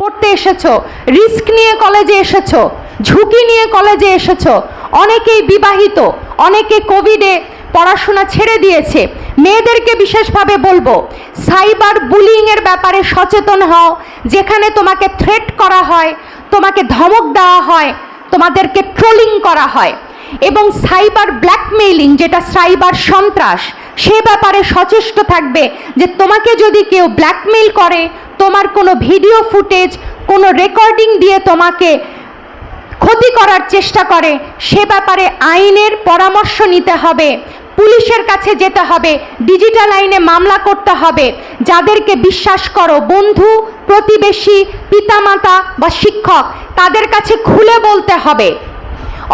পড়তে এসেছ, রিস্ক নিয়ে কলেজে এসেছ, ঝুঁকি নিয়ে কলেজে এসেছ, অনেকেই বিবাহিত, অনেকে কোভিডে পড়াশোনা ছেড়ে দিয়েছে। মেয়েদেরকে বিশেষভাবে বলব, সাইবার বুলিংয়ের ব্যাপারে সচেতন হও, যেখানে তোমাকে থ্রেট করা হয়, তোমাকে ধমক দেওয়া হয়, তোমাদেরকে ট্রোলিং করা হয়। এবং সাইবার ব্ল্যাকমেইলিং, যেটা সাইবার সন্ত্রাস, সে ব্যাপারে সচেষ্ট থাকবে যে তোমাকে যদি কেউ ব্ল্যাকমেইল করে তোমার কোনো ভিডিও ফুটেজ, কোনো রেকর্ডিং দিয়ে তোমাকে ক্ষতি করার চেষ্টা করে, সে ব্যাপারে আইনের পরামর্শ নিতে হবে। পুলিশের কাছে যেতে হবে, ডিজিটাল আইনে মামলা করতে হবে। যাদেরকে বিশ্বাস করো, বন্ধু, প্রতিবেশী, পিতামাতা বা শিক্ষক, তাদের কাছে খুলে বলতে হবে।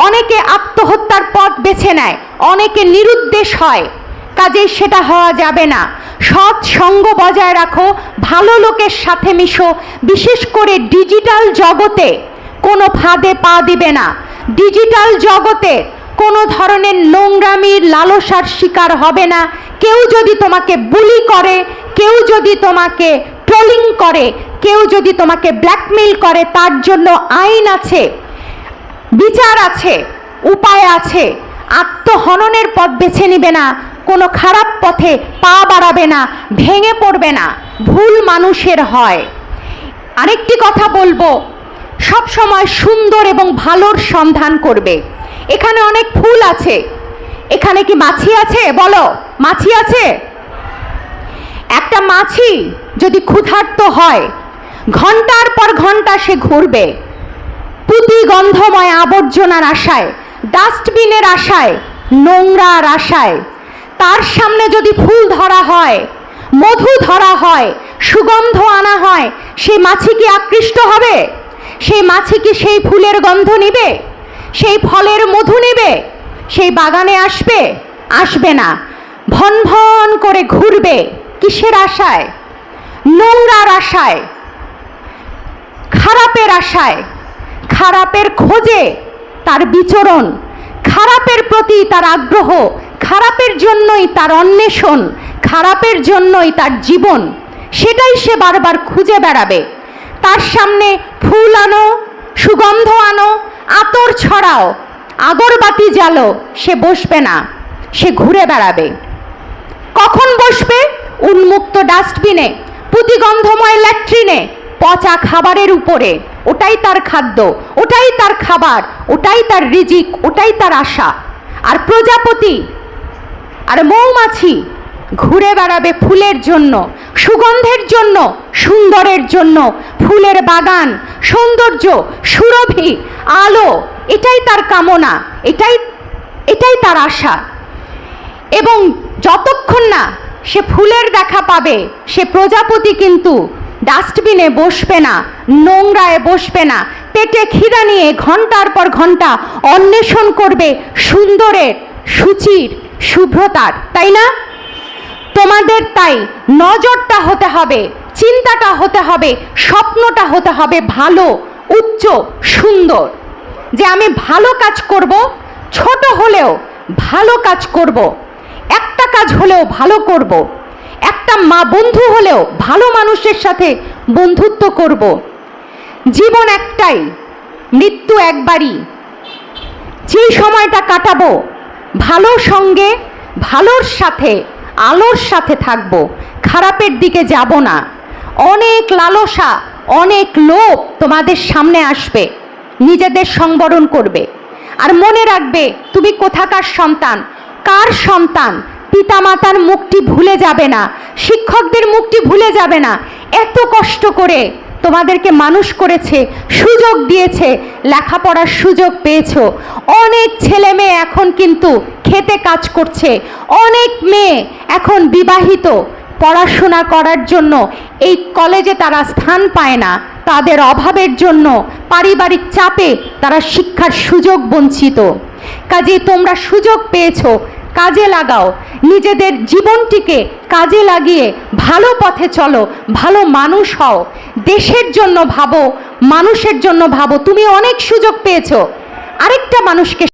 অনেকে আত্মহত্যার পথ বেছে নেয়, অনেকে নিরুদ্দেশ হয়। কাজেই সেটা হওয়া যাবে না। সৎ সঙ্গ বজায় রাখো, ভালো লোকের সাথে মিশো, বিশেষ করে ডিজিটাল জগতে। কোনো ফাঁদে পা দিবে না। ডিজিটাল জগতে কোনো ধরনের নোংরামির লালসার শিকার হবে না। কেউ যদি তোমাকে বুলি করে, কেউ যদি তোমাকে ট্রোলিং করে, কেউ যদি তোমাকে ব্ল্যাকমেইল করে, তার জন্য আইন আছে, বিচার আছে, উপায় আছে। আত্মহননের পথ বেছে নিবে না। কোনো খারাপ পথে পা বাড়াবে না, ভেঙে পড়বে না, ভুল মানুষের হয়। আরেকটি কথা বলব, সব সময় সুন্দর এবং ভালোর সন্ধান করবে। এখানে অনেক ফুল আছে। এখানে কি মাছি আছে? বলো, মাছি আছে? একটা মাছি যদি ক্ষুধার্ত হয়, ঘণ্টার পর ঘণ্টা সে ঘুরবে। পুঁতি গন্ধময় আবর্জনার আশায়, ডাস্টবিনের আশায়, নোংরার আশায় তার সামনে যদি ফুল ধরা হয়, মধু ধরা হয়, সুগন্ধ আনা হয়, সেই মাছি কি আকৃষ্ট হবে? সেই মাছি কি সেই ফুলের গন্ধ নিবে? সেই ফলের মধু নেবে? সেই বাগানে আসবে? আসবে না। ভন ভন করে ঘুরবে কিসের আশায়? নোংরার আশায়? খারাপের আশায়? খারাপের খোঁজে তার বিচরণ, খারাপের প্রতি তার আগ্রহ খারাপের জন্যই তার অন্বেষণ, খারাপের জন্যই তার জীবন, সেটাই সে বারবার খুঁজে বেড়াবে। তার সামনে ফুল আনো, সুগন্ধ আনো, আতর ছড়াও, আগরবাতি জ্বালো, সে বসবে না, সে ঘুরে বেড়াবে। কখন বসবে? উন্মুক্ত ডাস্টবিনে, পুঁতিগন্ধময় ল্যাট্রিনে, পচা খাবারের উপরে। ওটাই তার খাদ্য, ওটাই তার খাবার, ওটাই তার রিজিক, ওটাই তার আশা। আর প্রজাপতি আর মৌমাছি ঘুরে বেড়াবে ফুলের জন্য, সুগন্ধের জন্য, সুন্দরের জন্য। ফুলের বাগান, সৌন্দর্য, সুরভি, আলো, এটাই তার কামনা, এটাই এটাই তার আশা। এবং যতক্ষণ না সে ফুলের দেখা পাবে, সে প্রজাপতি কিন্তু ডাস্টবিনে বসবে না, নোংরায় বসবে না, পেটে খিদা নিয়ে ঘণ্টার পর ঘণ্টা অন্বেষণ করবে সুন্দরের, সুচির শুভ্রতার, তাই না? তোমাদের তাই নজরটা হতে হবে, চিন্তাটা হতে হবে, স্বপ্নটা হতে হবে ভালো, উচ্চ, সুন্দর। যে আমি ভালো কাজ করব, ছোট হলেও ভালো কাজ করব, একটা কাজ হলেও ভালো করব, একটা মা বন্ধু হলেও ভালো মানুষের সাথে বন্ধুত্ব করব। জীবন একটাই, মৃত্যু একবারই। যেই সময়টা কাটাবো ভালো সঙ্গে, ভালোর সাথে, আলোর সাথে থাকব। খারাপের দিকে যাব না। অনেক লালসা, অনেক লোভ তোমাদের সামনে আসবে। নিজেদের সংবরণ করবে। আর মনে রাখবে, তুমি কোথাকার সন্তান? কার সন্তান? পিতামাতার মুখটি ভুলে যাবে না। শিক্ষকদের মুখটি ভুলে যাবে না। এত কষ্ট করে তোমাদেরকে মানুষ করেছে, সুযোগ দিয়েছে, লেখাপড়ার সুযোগ পেয়েছ। অনেক ছেলে মেয়ে এখন কিন্তু খেতে কাজ করছে। অনেক মেয়ে এখন বিবাহিত। পড়াশোনা করার জন্য এই কলেজে তারা স্থান পায় না। তাদের অভাবের জন্য পারিবারিক চাপে তারা শিক্ষার সুযোগ বঞ্চিত। কাজে তোমরা সুযোগ পেয়েছ কাজে লাগাও। নিজেদের জীবনটিকে কাজে লাগিয়ে ভালো পথে চলো, ভালো মানুষ হও। দেশের জন্য ভাবো, মানুষের জন্য ভাবো। তুমি অনেক সুযোগ পেয়েছ। আরেকটা মানুষকে